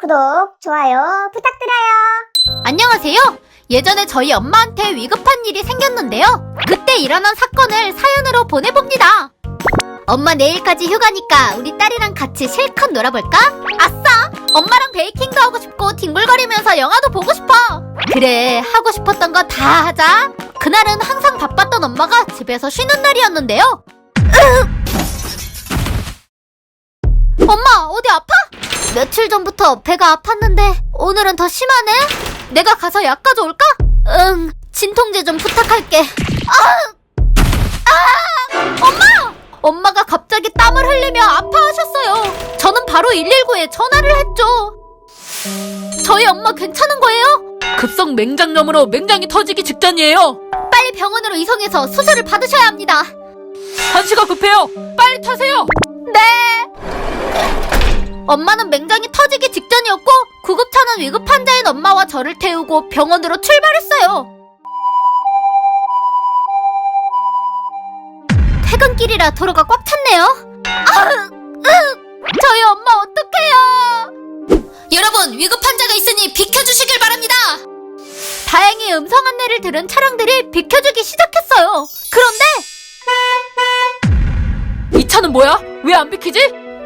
구독, 좋아요 부탁드려요. 안녕하세요. 예전에 저희 엄마한테 위급한 일이 생겼는데요. 그때 일어난 사건을 사연으로 보내봅니다. 엄마 내일까지 휴가니까 우리 딸이랑 같이 실컷 놀아볼까? 아싸! 엄마랑 베이킹도 하고 싶고 뒹굴거리면서 영화도 보고 싶어. 그래, 하고 싶었던 거 다 하자. 그날은 항상 바빴던 엄마가 집에서 쉬는 날이었는데요. 엄마, 어디 아파? 며칠 전부터 배가 아팠는데 오늘은 더 심하네? 내가 가서 약 가져올까? 응, 진통제 좀 부탁할게. 아! 아! 엄마! 엄마가 갑자기 땀을 흘리며 아파하셨어요. 저는 바로 119에 전화를 했죠. 저희 엄마 괜찮은 거예요? 급성 맹장염으로 맹장이 터지기 직전이에요. 빨리 병원으로 이송해서 수술을 받으셔야 합니다. 한시가 급해요. 빨리 타세요. 네. 엄마는 맹장이 터지기 직전이었고 구급차는 위급 환자인 엄마와 저를 태우고 병원으로 출발했어요. 퇴근길이라 도로가 꽉 찼네요. 아, 으, 저희 엄마 어떡해요? 여러분 위급 환자가 있으니 비켜주시길 바랍니다. 다행히 음성 안내를 들은 차량들이 비켜주기 시작했어요. 그런데 이 차는 뭐야? 왜 안 비키지?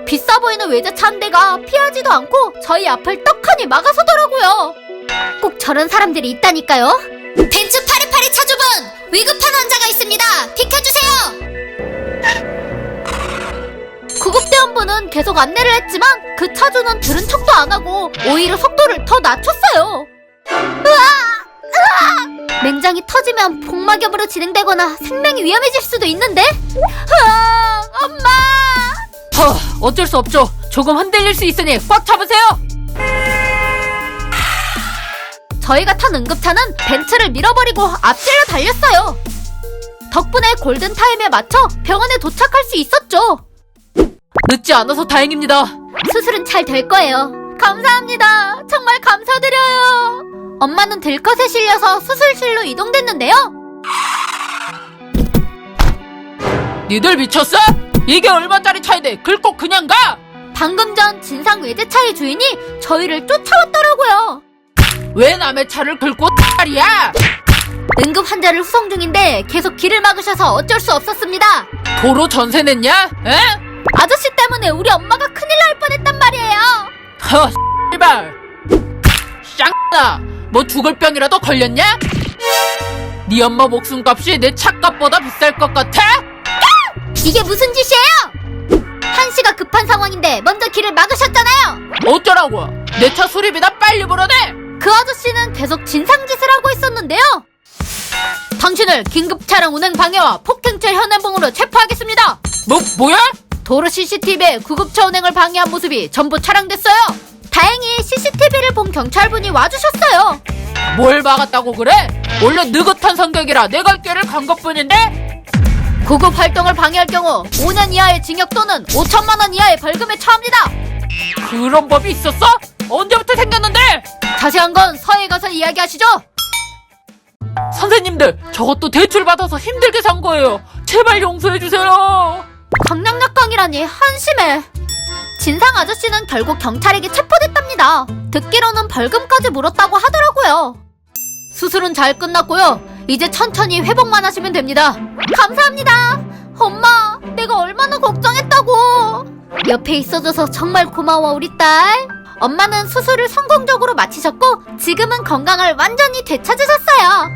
비싸 보이는 외제차 한 대가 피하지도 않고 저희 앞을 떡하니 막아서더라고요. 꼭 저런 사람들이 있다니까요. 벤츠 파리파리 차주분, 위급한 환자가 있습니다. 비켜주세요. 구급대원분은 계속 안내를 했지만 그 차주는 들은 척도 안 하고 오히려 속도를 더 낮췄어요. 으아! 으아! 맹장이 터지면 복막염으로 진행되거나 생명이 위험해질 수도 있는데? 으아! 엄마! 허, 어쩔 수 없죠. 조금 흔들릴 수 있으니 꽉 잡으세요. 저희가 탄 응급차는 벤츠를 밀어버리고 앞질러 달렸어요. 덕분에 골든타임에 맞춰 병원에 도착할 수 있었죠. 늦지 않아서 다행입니다. 수술은 잘 될 거예요. 감사합니다. 정말 감사드려요. 엄마는 들것에 실려서 수술실로 이동됐는데요. 니들 미쳤어? 이게 얼마짜리 차인데 긁고 그냥 가? 방금 전 진상 외제차의 주인이 저희를 쫓아왔더라고요. 왜 남의 차를 긁고 딸이야? 응급 환자를 후송 중인데 계속 길을 막으셔서 어쩔 수 없었습니다. 도로 전세 냈냐? 에? 아저씨 때문에 우리 엄마가 큰일 날 뻔했단 말이에요. 허, 씨발. 쌍나, 뭐 죽을 병이라도 걸렸냐? 네 엄마 목숨값이 내 차값보다 비쌀 것 같아? 이게 무슨 짓이에요? 한시가 급한 상황인데 먼저 길을 막으셨잖아요. 어쩌라고? 내 차 수리비나 빨리 물어내! 그 아저씨는 계속 진상짓을 하고 있었는데요. 당신을 긴급 차량 운행 방해와 폭행죄 현행범으로 체포하겠습니다. 뭐, 뭐야? 도로 CCTV에 구급차 운행을 방해한 모습이 전부 촬영됐어요. 다행히 CCTV를 본 경찰분이 와주셨어요. 뭘 막았다고 그래? 원래 느긋한 성격이라 내갈 길을 간 것뿐인데? 구급 활동을 방해할 경우 5년 이하의 징역 또는 5천만 원 이하의 벌금에 처합니다. 그런 법이 있었어? 언제부터 생겼는데? 자세한 건 서해 가서 이야기하시죠. 선생님들, 저것도 대출 받아서 힘들게 산 거예요. 제발 용서해 주세요. 강력약강이라니 한심해. 진상 아저씨는 결국 경찰에게 체포됐답니다. 듣기로는 벌금까지 물었다고 하더라고요. 수술은 잘 끝났고요. 이제 천천히 회복만 하시면 됩니다. 감사합니다. 엄마, 내가 얼마나 걱정했다고. 옆에 있어줘서 정말 고마워, 우리 딸. 엄마는 수술을 성공적으로 마치셨고 지금은 건강을 완전히 되찾으셨어요.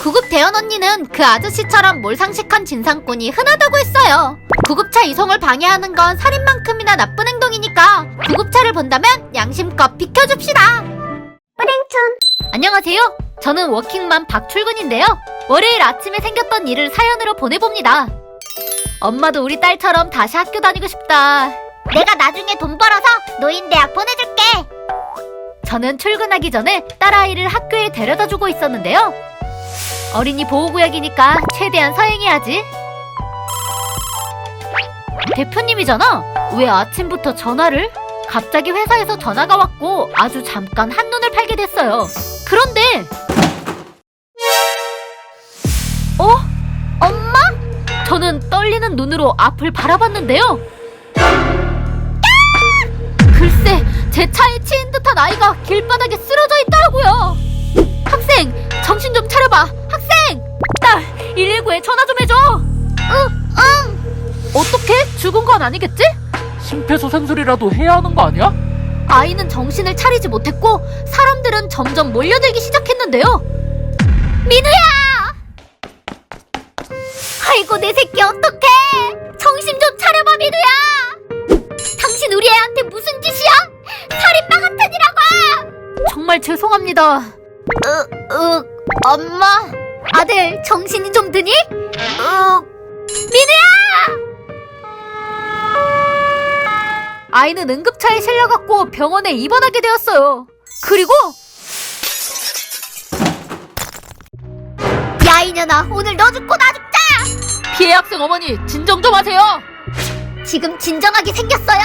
구급 대원 언니는 그 아저씨처럼 몰상식한 진상꾼이 흔하다고 했어요. 구급차 이송을 방해하는 건 살인만큼이나 나쁜 행동이니까 구급차를 본다면 양심껏 비켜줍시다. 뿌링촌. 안녕하세요. 저는 워킹맘 박출근인데요. 월요일 아침에 생겼던 일을 사연으로 보내봅니다. 엄마도 우리 딸처럼 다시 학교 다니고 싶다. 내가 나중에 돈 벌어서 노인대학 보내줄게. 저는 출근하기 전에 딸아이를 학교에 데려다 주고 있었는데요. 어린이 보호구역이니까 최대한 서행해야지. 대표님이잖아? 왜 아침부터 전화를? 갑자기 회사에서 전화가 왔고 아주 잠깐 한눈을 팔게 됐어요. 그런데 저는 떨리는 눈으로 앞을 바라봤는데요. 글쎄, 제 차에 치인 듯 아이가 길바닥에 쓰러져 있더라고요. 학생, 정신 좀 차려봐. 학생! 딸, 119에 전화 좀 해줘. 응, 응. 어떻게? 죽은 건 아니겠지? 심폐소생술이라도 해야 하는 거 아니야? 아이는 정신을 차리지 못했고 사람들은 점점 몰려들기 시작했는데요. 아이고 내 새끼 어떡해! 정신 좀 차려봐 민우야! 당신 우리 애한테 무슨 짓이야? 살인마 같으니라고! 정말 죄송합니다. 으, 으, 엄마? 아들 정신이 좀 드니? 으, 민우야! 아이는 응급차에 실려갔고 병원에 입원하게 되었어요. 그리고 야 이년아 오늘 너 죽고 나 죽자! 피해 학생 어머니 진정 좀 하세요. 지금 진정하게 생겼어요?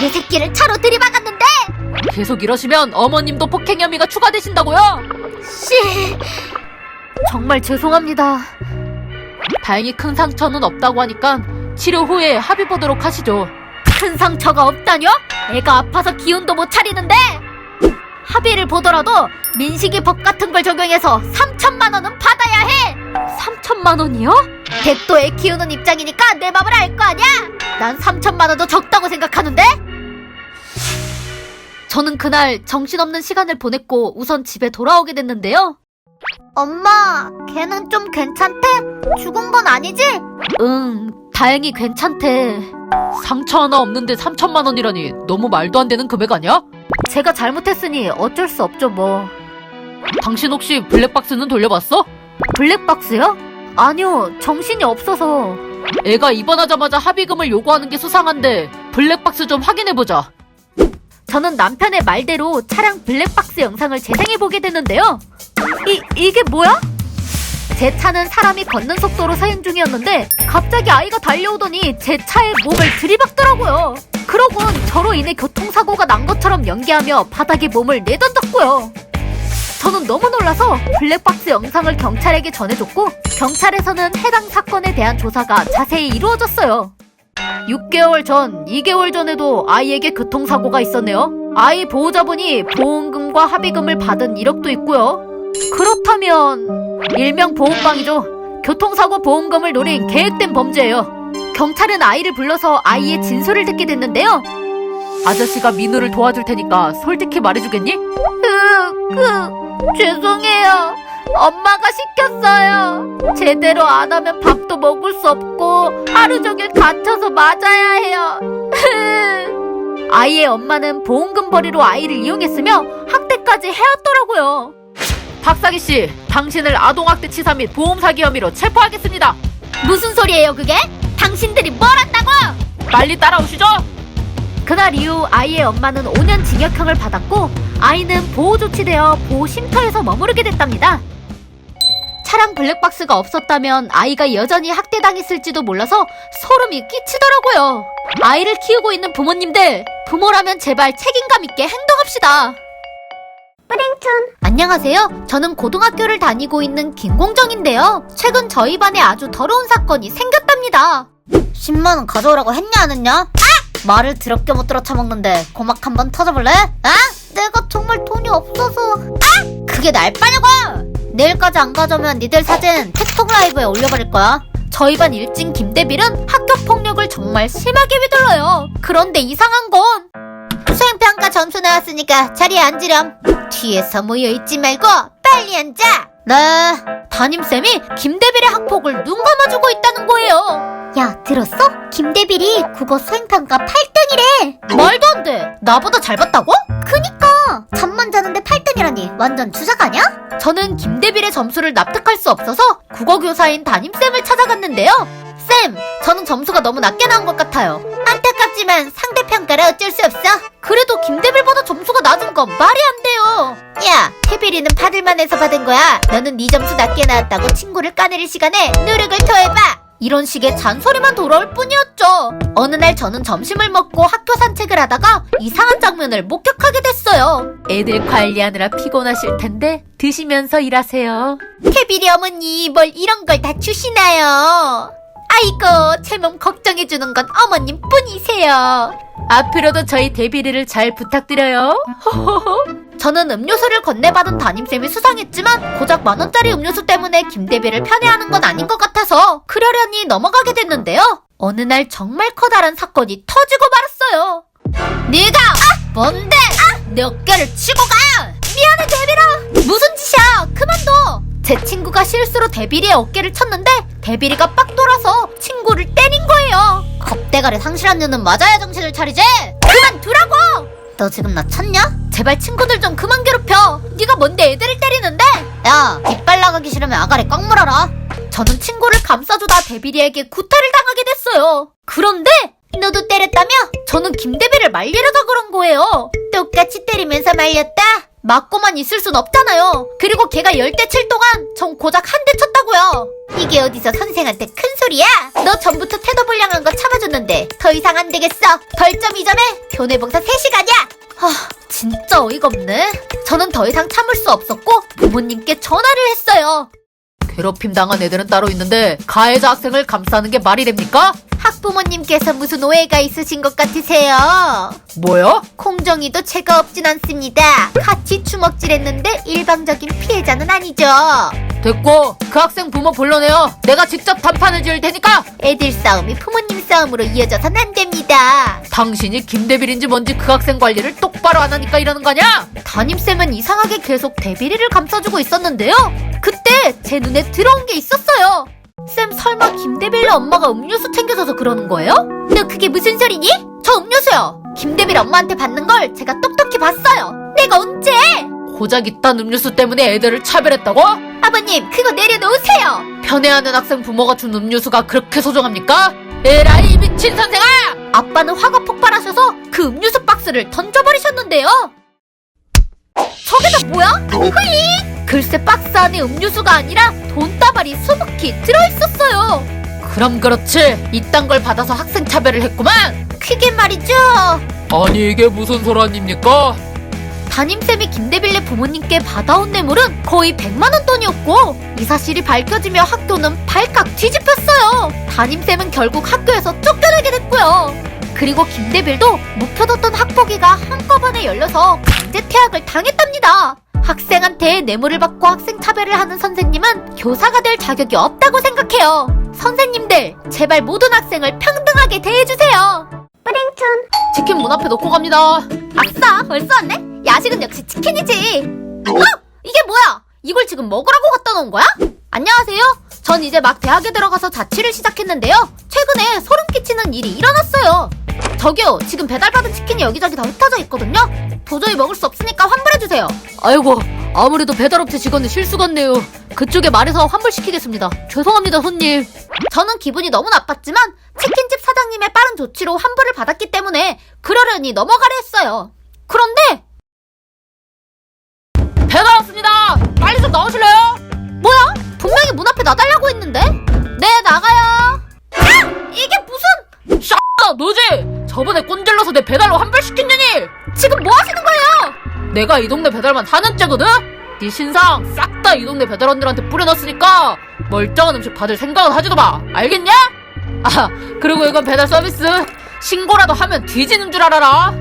내 새끼를 차로 들이박았는데 계속 이러시면 어머님도 폭행 혐의가 추가되신다고요. 씨 정말 죄송합니다. 다행히 큰 상처는 없다고 하니까 치료 후에 합의 보도록 하시죠. 큰 상처가 없다뇨? 애가 아파서 기운도 못 차리는데 합의를 보더라도 민식이 법 같은 걸 적용해서 3천만 원은 받아야 해 3천만 원이요? 백도 애 키우는 입장이니까 내 맘을 알 거 아니야? 난 3천만 원도 적다고 생각하는데 저는 그날 정신없는 시간을 보냈고 우선 집에 돌아오게 됐는데요 엄마 걔는 좀 괜찮대? 죽은 건 아니지? 응 다행히 괜찮대 상처 하나 없는데 3천만 원이라니 너무 말도 안 되는 금액 아니야? 제가 잘못했으니 어쩔 수 없죠 뭐. 당신 혹시 블랙박스는 돌려봤어? 블랙박스요? 아니요, 정신이 없어서. 애가 입원하자마자 합의금을 요구하는 게 수상한데 블랙박스 좀 확인해보자. 저는 남편의 말대로 차량 블랙박스 영상을 재생해보게 됐는데요. 이, 이게 뭐야? 제 차는 사람이 걷는 속도로 사행 중이었는데 갑자기 아이가 달려오더니 제 차에 몸을 들이박더라고요. 그러곤 저로 인해 교통사고가 난 것처럼 연기하며 바닥에 몸을 내던졌고요. 저는 너무 놀라서 블랙박스 영상을 경찰에게 전해줬고 경찰에서는 해당 사건에 대한 조사가 자세히 이루어졌어요. 6개월 전, 2개월 전에도 아이에게 교통사고가 있었네요. 아이 보호자분이 보험금과 합의금을 받은 이력도 있고요. 그렇다면 일명 보험방이죠. 교통사고 보험금을 노린 계획된 범죄예요. 경찰은 아이를 불러서 아이의 진술을 듣게 됐는데요. 아저씨가 민우를 도와줄 테니까 솔직히 말해주겠니? 그, 그, 죄송해요. 엄마가 시켰어요. 제대로 안 하면 밥도 먹을 수 없고 하루 종일 갇혀서 맞아야 해요. 아이의 엄마는 보험금 벌이로 아이를 이용했으며 학대까지 해왔더라고요. 박사기 씨, 당신을 아동학대 치사 및 보험 사기 혐의로 체포하겠습니다. 무슨 소리예요, 그게? 당신들이 뭘 한다고? 빨리 따라오시죠. 그날 이후 아이의 엄마는 5년 징역형을 받았고 아이는 보호 조치되어 보호 쉼터에서 머무르게 됐답니다. 차량 블랙박스가 없었다면 아이가 여전히 학대당했을지도 몰라서 소름이 끼치더라고요. 아이를 키우고 있는 부모님들, 부모라면 제발 책임감 있게 행동합시다. 뿌링촌. 안녕하세요. 저는 고등학교를 다니고 있는 김공정인데요. 최근 저희 반에 아주 더러운 사건이 생겼답니다. 10만원 가져오라고 했냐, 안 했냐? 아! 말을 드럽게 못 들어 처먹는데 고막 한번 터져볼래? 아? 내가 정말 돈이 없어서. 아! 그게 날 빨려고! 내일까지 안 가져오면 니들 사진 틱톡 라이브에 올려버릴 거야. 저희 반 일진 김대빌은 학교 폭력을 정말 심하게 휘둘러요. 그런데 이상한 건 수행평가 점수 나왔으니까 자리에 앉으렴. 뒤에서 모여있지 말고 빨리 앉아. 네. 담임쌤이 김대빌의 학폭을 눈 감아주고 있다는 거예요. 야, 들었어? 김대빌이 국어 수행평가 8등이래. 말도 안 돼. 나보다 잘 봤다고? 그니까. 잠만 자는데 8등이라니. 완전 주작 아냐? 저는 김대빌의 점수를 납득할 수 없어서 국어교사인 담임쌤을 찾아갔는데요. 쌤, 저는 점수가 너무 낮게 나온 것 같아요. 안타 깝지만 상대평가라 어쩔 수 없어. 그래도 김대빌보다 점수가 낮은 건 말이 안 돼요. 야, 태빌이는 받을만 해서 받은 거야. 너는 네 점수 낮게 나왔다고 친구를 까내릴 시간에 노력을 더해봐. 이런 식의 잔소리만 돌아올 뿐이었죠. 어느 날 저는 점심을 먹고 학교 산책을 하다가 이상한 장면을 목격하게 됐어요. 애들 관리하느라 피곤하실 텐데 드시면서 일하세요. 태빌이 어머니 뭘 이런 걸 다 주시나요? 아이고, 제 몸 걱정해주는 건 어머님 뿐이세요. 앞으로도 저희 데뷔리를 잘 부탁드려요. 저는 음료수를 건네받은 담임쌤이 수상했지만 고작 만원짜리 음료수 때문에 김대비를 편애하는 건 아닌 것 같아서 그러려니 넘어가게 됐는데요. 어느 날 정말 커다란 사건이 터지고 말았어요. 네가 아! 뭔데? 아! 내 어깨를 치고 가! 미안해 데빌아! 무슨 짓이야! 그만둬! 제 친구가 실수로 데빌이의 어깨를 쳤는데 데빌이가 빡 돌아서 친구를 때린 거예요. 겁대가리 상실한 년은 맞아야 정신을 차리지. 그만 두라고! 너 지금 나 쳤냐? 제발 친구들 좀 그만 괴롭혀. 네가 뭔데 애들을 때리는데? 야, 이빨 나가기 싫으면 아가리 꽉 물어라. 저는 친구를 감싸주다 데빌이에게 구타를 당하게 됐어요. 그런데 너도 때렸다며? 저는 김대비를 말리려다 그런 거예요. 똑같이 때리면서 말렸다? 맞고만 있을 순 없잖아요. 그리고 걔가 열 대 칠 동안 전 고작 한 대 쳤다고요. 이게 어디서 선생한테 큰 소리야? 너 전부터 태도 불량한 거 참아줬는데 더 이상 안 되겠어. 벌점 2점에 교내 봉사 3시간이야. 아, 진짜 어이가 없네. 저는 더 이상 참을 수 없었고 부모님께 전화를 했어요. 괴롭힘 당한 애들은 따로 있는데 가해자 학생을 감싸는 게 말이 됩니까? 학부모님께서 무슨 오해가 있으신 것 같으세요? 뭐요? 콩정이도 죄가 없진 않습니다. 같이 주먹질했는데 일방적인 피해자는 아니죠. 됐고 그 학생 부모 불러내요. 내가 직접 단판을 지을 테니까 애들 싸움이 부모님 싸움으로 이어져선 안 됩니다. 당신이 김대빌인지 뭔지 그 학생 관리를 똑바로 안 하니까 이러는 거냐? 담임쌤은 이상하게 계속 대비리를 감싸주고 있었는데요. 그때 제 눈에 들어온 게 있었어요. 쌤 설마 김대빌 엄마가 음료수 챙겨줘서 그러는 거예요? 너 그게 무슨 소리니? 저 음료수요. 김대빌 엄마한테 받는 걸 제가 똑똑히 봤어요. 내가 언제? 고작 이딴 음료수 때문에 애들을 차별했다고? 아버님 그거 내려놓으세요. 편애하는 학생 부모가 준 음료수가 그렇게 소중합니까? 에라이 미친 선생아! 아빠는 화가 폭발하셔서 그 음료수 박스를 던져버리셨는데요. 저게 다 뭐야? 흐잉! 글쎄 박스 안에 음료수가 아니라 돈다발이 수북히 들어있었어요. 그럼 그렇지 이딴 걸 받아서 학생 차별을 했구만 그게 말이죠. 아니 이게 무슨 소란입니까? 담임쌤이 김대빌네 부모님께 받아온 뇌물은 거의 100만원 돈이었고 이 사실이 밝혀지며 학교는 발칵 뒤집혔어요. 담임쌤은 결국 학교에서 쫓겨나게 됐고요. 그리고 김대빌도 묵혀뒀던 학폭위가 한꺼번에 열려서 강제 퇴학을 당했답니다. 학생한테 뇌물을 받고 학생 차별을 하는 선생님은 교사가 될 자격이 없다고 생각해요. 선생님들, 제발 모든 학생을 평등하게 대해주세요. 뿌링툰 치킨 문 앞에 놓고 갑니다 아싸, 벌써 왔네? 야식은 역시 치킨이지. 어? 이게 뭐야? 이걸 지금 먹으라고 갖다 놓은 거야? 안녕하세요. 전 이제 막 대학에 들어가서 자취를 시작했는데요. 최근에 소름 끼치는 일이 일어났어요. 저기요, 지금 배달받은 치킨이 여기저기 다 흩어져 있거든요. 도저히 먹을 수 없으니까 환불해주세요. 아이고 아무래도 배달업체 직원의 실수 같네요 그쪽에 말해서 환불시키겠습니다 죄송합니다 손님 저는 기분이 너무 나빴지만 치킨집 사장님의 빠른 조치로 환불을 받았기 때문에 그러려니 넘어가려 했어요. 그런데 배달 왔습니다 빨리 좀 나오실래요? 뭐야? 분명히 문 앞에 놔달라고 했는데? 네, 나가요. 아! 이게 무슨 아 너지? 저번에 꼰질러서 내 배달로 환불시킨 년이 지금 뭐 하시는 거예요? 내가 이 동네 배달만 4년째거든? 네 신상 싹 다 이 동네 배달원들한테 뿌려놨으니까 멀쩡한 음식 받을 생각은 하지도 마 알겠냐? 아 그리고 이건 배달 서비스 신고라도 하면 뒤지는 줄 알아라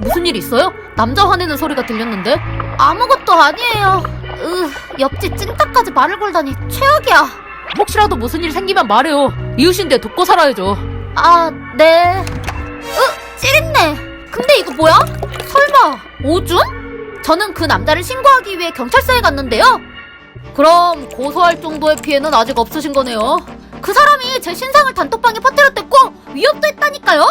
무슨 일 있어요? 남자 화내는 소리가 들렸는데 아무것도 아니에요. 으, 옆집 찐따까지 말을 걸다니 최악이야. 혹시라도 무슨 일 생기면 말해요 이웃인데 돕고 살아야죠 아, 네. 으, 찌릿네. 근데 이거 뭐야? 설마 오준? 저는 그 남자를 신고하기 위해 경찰서에 갔는데요. 그럼 고소할 정도의 피해는 아직 없으신 거네요 그 사람이 제 신상을 단톡방에 퍼뜨렸댔고 위협도 했다니까요.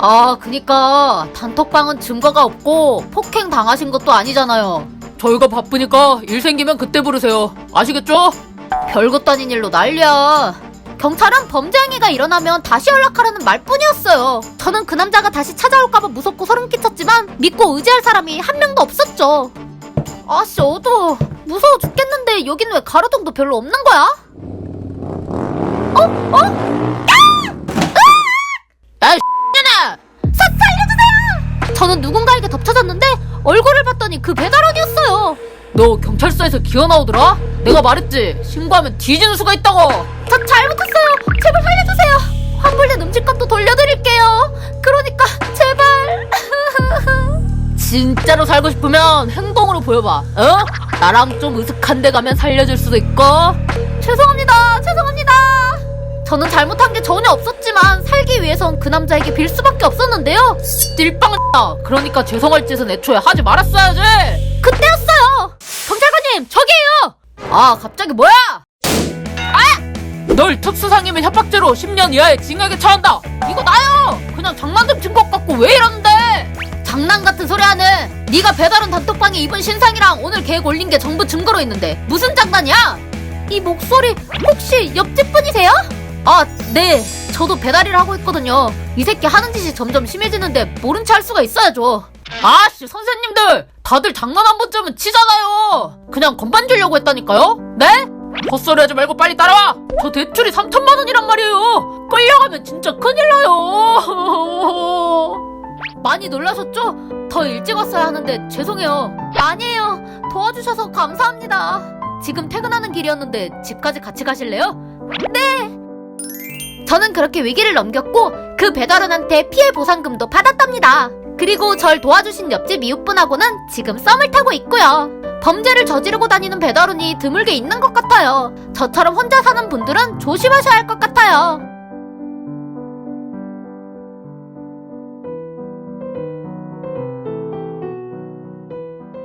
아, 그니까 단톡방은 증거가 없고 폭행 당하신 것도 아니잖아요. 저희가 바쁘니까 일 생기면 그때 부르세요. 아시겠죠? 별것도 아닌 일로 난리야. 경찰은 범죄 행위가 일어나면 다시 연락하라는 말뿐이었어요. 저는 그 남자가 다시 찾아올까봐 무섭고 소름 끼쳤지만 믿고 의지할 사람이 한 명도 없었죠. 아씨 어두워. 무서워 죽겠는데 여긴 왜 가로등도 별로 없는 거야? 어? 어? 야, 이 저는 누군가에게 덮쳐졌는데 얼굴을 봤더니 그 배달원이었어요. 너 경찰서에서 기어 나오더라? 내가 말했지. 신고하면 뒤지는 수가 있다고. 저 잘못했어요. 제발 살려주세요. 환불된 음식값도 돌려드릴게요. 그러니까 제발. 진짜로 살고 싶으면 행동으로 보여봐. 어? 나랑 좀 으슥한 데 가면 살려줄 수도 있고. 죄송합니다. 죄송합니다. 저는 잘못한 게 전혀 없었지만 살기 위해선 그 남자에게 빌 수밖에 없었는데요. 띨빵다. 그러니까 죄송할 짓은 애초에 하지 말았어야지. 그때였어요. 경찰관님, 저기에요. 아, 갑자기 뭐야? 아! 널 특수상임의 협박죄로 10년 이하의 징역에 처한다. 이거 나요. 그냥 장난감 친것 같고 왜 이러는데? 장난 같은 소리 하네. 네가 배달원 단톡방에 입은 신상이랑 오늘 계획 올린 게 전부 증거로 있는데 무슨 장난이야? 이 목소리 혹시 옆집 분이세요? 아, 네. 저도 배달일을 하고 있거든요. 이 새끼 하는 짓이 점점 심해지는데 모른 체 할 수가 있어야죠. 아씨, 선생님들! 다들 장난 한 번쯤은 치잖아요! 그냥 건반 주려고 했다니까요? 네? 헛소리 하지 말고 빨리 따라와! 저 대출이 3천만 원이란 말이에요! 끌려가면 진짜 큰일 나요! 많이 놀라셨죠? 더 일찍 왔어야 하는데 죄송해요. 아니에요. 도와주셔서 감사합니다. 지금 퇴근하는 길이었는데 집까지 같이 가실래요? 네. 저는 그렇게 위기를 넘겼고 그 배달원한테 피해 보상금도 받았답니다. 그리고 절 도와주신 옆집 이웃분하고는 지금 썸을 타고 있고요. 범죄를 저지르고 다니는 배달원이 드물게 있는 것 같아요. 저처럼 혼자 사는 분들은 조심하셔야 할 것 같아요.